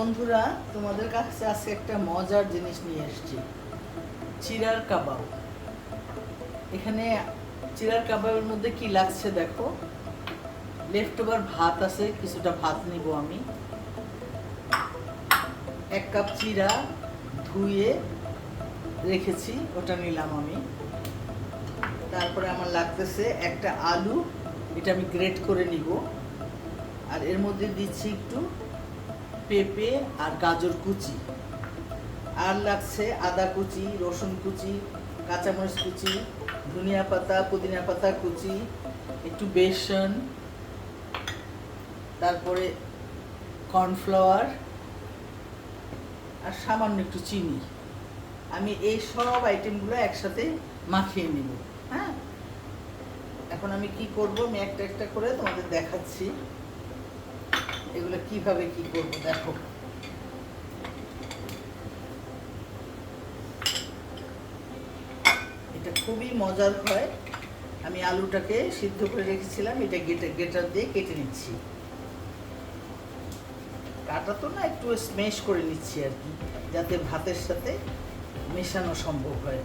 বন্ধুরা, তোমাদের কাছে আজকে একটা মজার জিনিস নিয়ে এসেছি। চিরার কাবাব। এখানে চিরার কাবাবের মধ্যে কি লাগছে দেখো? লেফট ওভার ভাত আছে, কিছুটা ভাত নিব আমি। এক কাপ চিরা ধুয়ে রেখেছি, ওটা নিলাম আমি। তারপরে আমার লাগতেছে একটা আলু, এটা আমি গ্রেট করে নিব। আর এর মধ্যে দিচ্ছি একটু পেঁপে আর গাজর কুচি। আর লাগছে আদা কুচি, রসুন কুচি, কাঁচামরিচ কুচি, ধনিয়া পাতা, পুদিনা পাতা কুচি, একটু বেসন, তারপরে কর্নফ্লাওয়ার আর সামান্য একটু চিনি। আমি এই সব আইটেমগুলো একসাথে মাখিয়ে নেব হ্যাঁ? এখন আমি কি করব? আমি একটা একটা করে তোমাদের দেখাচ্ছি। এগুলো কীভাবে কি করব, দেখো। এটা খুবই মজার হয়। আমি আলুটাকে সিদ্ধ করে রেখেছিলাম, এটা গেটার গেটার দিয়ে কেটে নিচ্ছি। কাটা তো না, একটু স্মেশ করে নিচ্ছি আর কি, যাতে ভাতের সাথে মেশানো সম্ভব হয়।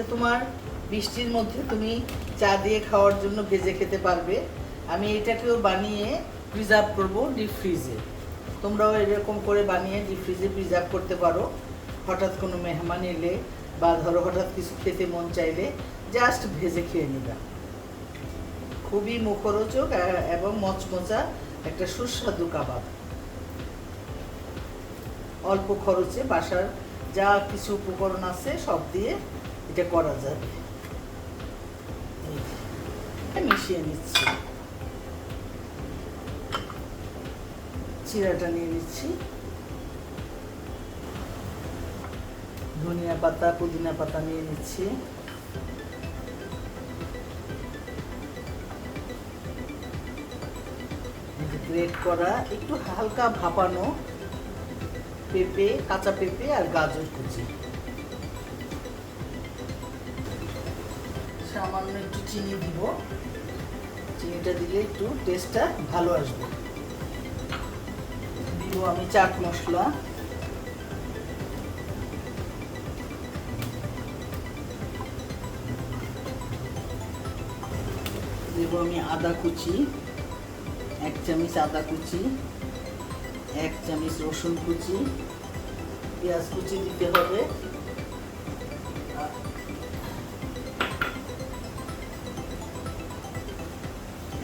এটা তোমার বৃষ্টির মধ্যে তুমি চা দিয়ে খাওয়ার জন্য ভেজে খেতে পারবে। আমি এটাকেও বানিয়ে প্রিজার্ভ করব ডিপ ফ্রিজে তোমরাও এরকম করে বানিয়ে ডিপ ফ্রিজে প্রিজার্ভ করতে পারো। হঠাৎ কোনো মেহমান এলে বা ধরো হঠাৎ কিছু খেতে মন চাইলে জাস্ট ভেজে খেয়ে নিবা। খুবই মুখরোচক এবং মচমচা একটা সুস্বাদু কাবাব। অল্প খরচে বাসার যা কিছু উপকরণ আছে সব দিয়ে এটা করা যাবে মিশিয়ে নিচ্ছি। চিরাটা নিয়ে নিচ্ছি। ধনিয়া পাতা, পুদিনা পাতা নিয়ে নিচ্ছি। গ্রেট করা, একটু হালকা ভাপানো পেঁপে, কাঁচা পেঁপে আর গাজর কুচি। সামান্য একটু চিনি দিব। চিনিটা দিলে একটু টেস্টটা ভালো আসবে। দিব আমি চাট মশলা। দেবো আমি আদা কুচি, এক চামচ আদা কুচি, এক চামচ রসুন কুচি। পেঁয়াজ কুচি দিতে হবে।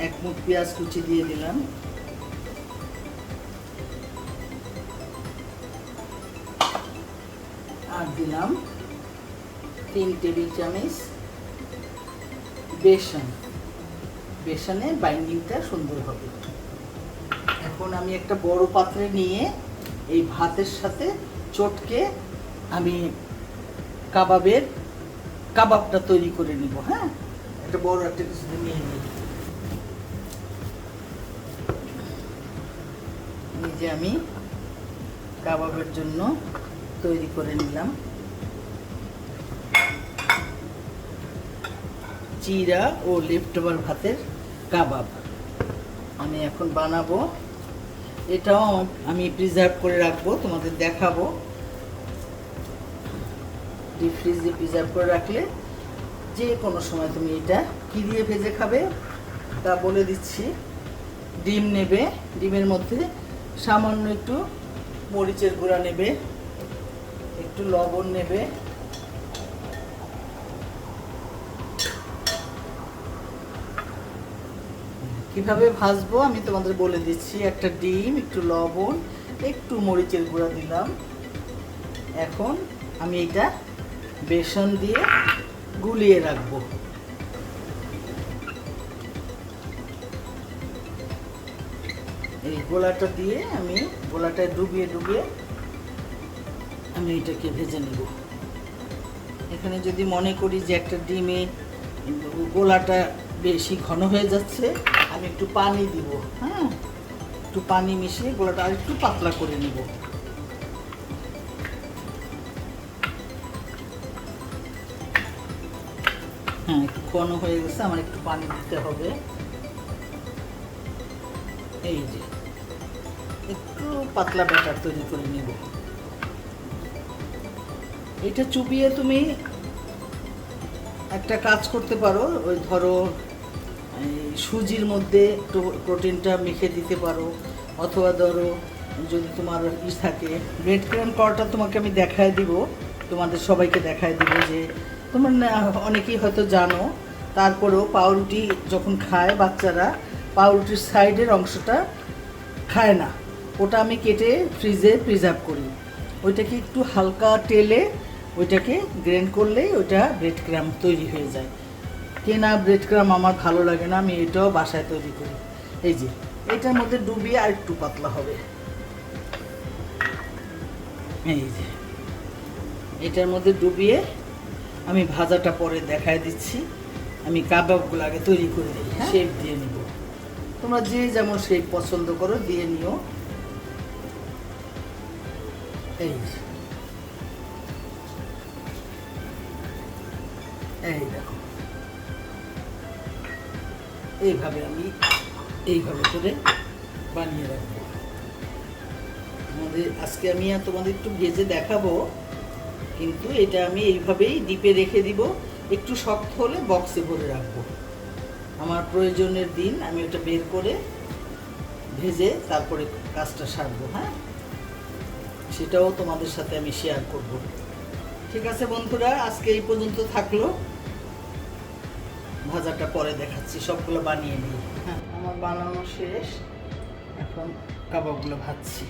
এক মুঠ পেঁয়াজ কুচি দিয়ে দিলাম। আর দিলাম তিন টেবিল চামচ বেসন। বেসনে বাইন্ডিংটা সুন্দর হবে। এখন আমি একটা বড় পাত্রে নিয়ে এই ভাতের সাথে চটকে আমি কাবাবের কাবাবটা তৈরি করে নিব হ্যাঁ? একটা বড় একটা কিছু নিয়ে নিই। নিজে আমি কাবাবের জন্য তৈরি করে নিলাম। চিরা ও লেফটোভার ভাতের কাবাব আমি এখন বানাবো। এটাও আমি প্রিজার্ভ করে রাখব, তোমাদের দেখাবো। ডিপ ফ্রিজে প্রিজার্ভ করে রাখলে যে কোনো সময় তুমি এটা কী দিয়ে ভেজে খাবে তা বলে দিচ্ছি। ডিম নেবে, ডিমের মধ্যে সামান্য একটু মরিচের গুঁড়া নেবে, একটু লবণ নেবে। কীভাবে ভাজবো আমি তোমাদের বলে দিচ্ছি, একটা ডিম, একটু লবণ, একটু মরিচের গুঁড়া দিলাম। এখন আমি এটা বেসন দিয়ে গুলিয়ে রাখব। এই গোলাটা দিয়ে আমি গোলাটায় ডুবিয়ে ডুবিয়ে আমি এটাকে ভেজে নেব। এখানে যদি মনে করি যে একটা ডিমে গোলাটা বেশি ঘন হয়ে যাচ্ছে, আমি একটু পানি দিব হ্যাঁ? একটু পানি মিশিয়ে গোলাটা আর একটু পাতলা করে নিব। হ্যাঁ একটু ঘন হয়ে গেছে, আমার একটু পানি দিতে হবে। এই যে। একটু পাতলা ব্যাটার তৈরি করে নেব। এটা চুপিয়ে তুমি একটা কাজ করতে পারো, ওই ধরো সুজির মধ্যে প্রোটিনটা মেখে দিতে পারো, অথবা ধরো, যদি তোমার ই থাকে ব্রেড ক্রাম করাটা তোমাকে আমি দেখায় দিব, তোমাদের সবাইকে দেখায় দিব যে, তোমার অনেকেই হয়তো জানো, তারপরেও পাউরুটি যখন খায় বাচ্চারা, পাউরুটির সাইডের অংশটা খায় না। ওটা আমি কেটে ফ্রিজে প্রিজার্ভ করি। ওইটাকে একটু হালকা তেলে ওইটাকে গ্রেন্ড করলেই ওইটা ব্রেড ক্রাম তৈরি হয়ে যায়। কেনা ব্রেড ক্রাম আমার ভালো লাগে না আমি এটাও বাসায় তৈরি করি। এই যে এটার মধ্যে ডুবিয়ে আর একটু পাতলা হবে। এই যে এটার মধ্যে ডুবিয়ে আমি ভাজাটা পরে দেখায় দিচ্ছি। আমি কাবাবগুলো আগে তৈরি করে দিই শেপ দিয়ে নিব। তোমরা যে যেমন শেপ পছন্দ করো দিয়ে নিও। এই দেখো। এইভাবে আমি এইভাবে করে বানিয়ে রাখব। আমাদের আজকে আমি আর তোমাদের একটু ভেজে দেখাবো, কিন্তু এটা আমি এইভাবেই ডিপে রেখে দিব। একটু শক্ত হলে বক্সে ভরে রাখব। আমার প্রয়োজনের দিন আমি ওটা বের করে ভেজে তারপরে কাজটা সারবো হ্যাঁ? সেটাও তোমাদের সাথে আমি শেয়ার করব। ঠিক আছে বন্ধুরা, আজকে এই পর্যন্ত থাকল। ভাজাটা পরে দেখাচ্ছি, সবগুলো বানিয়ে নিই। হ্যাঁ আমার বানানো শেষ। এখন কাবাবগুলো ভাজছি।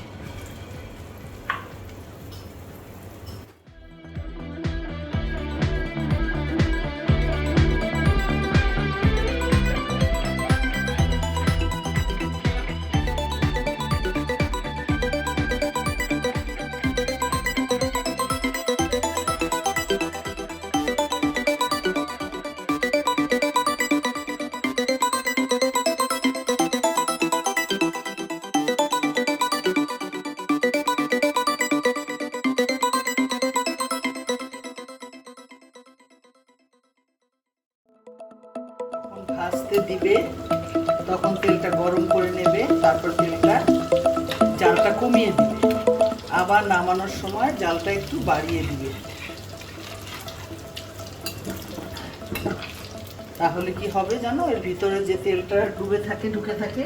ভাজতে দিবে, তখন তেলটা গরম করে নেবে, তারপর তেলটা জালটা কমিয়ে দিবে। আবার নামানোর সময় জালটা একটু বাড়িয়ে দিবে। তাহলে কি হবে জানো? এর ভিতরে যে তেলটা ডুবে থাকে, ঢুকে থাকে,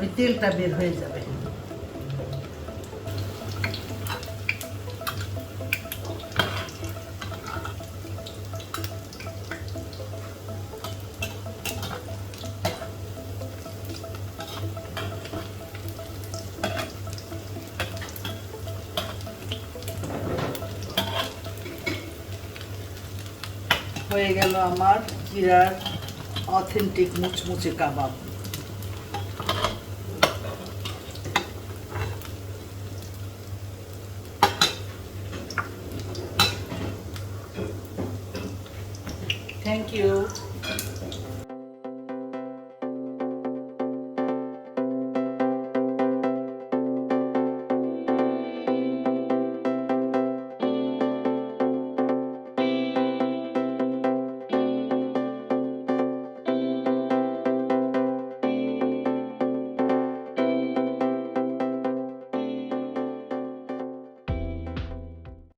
ওই তেলটা বের হয়ে যাবে। হয়ে গেল আমার জিরার অথেন্টিক মুচমুচে কাবাব। Thank you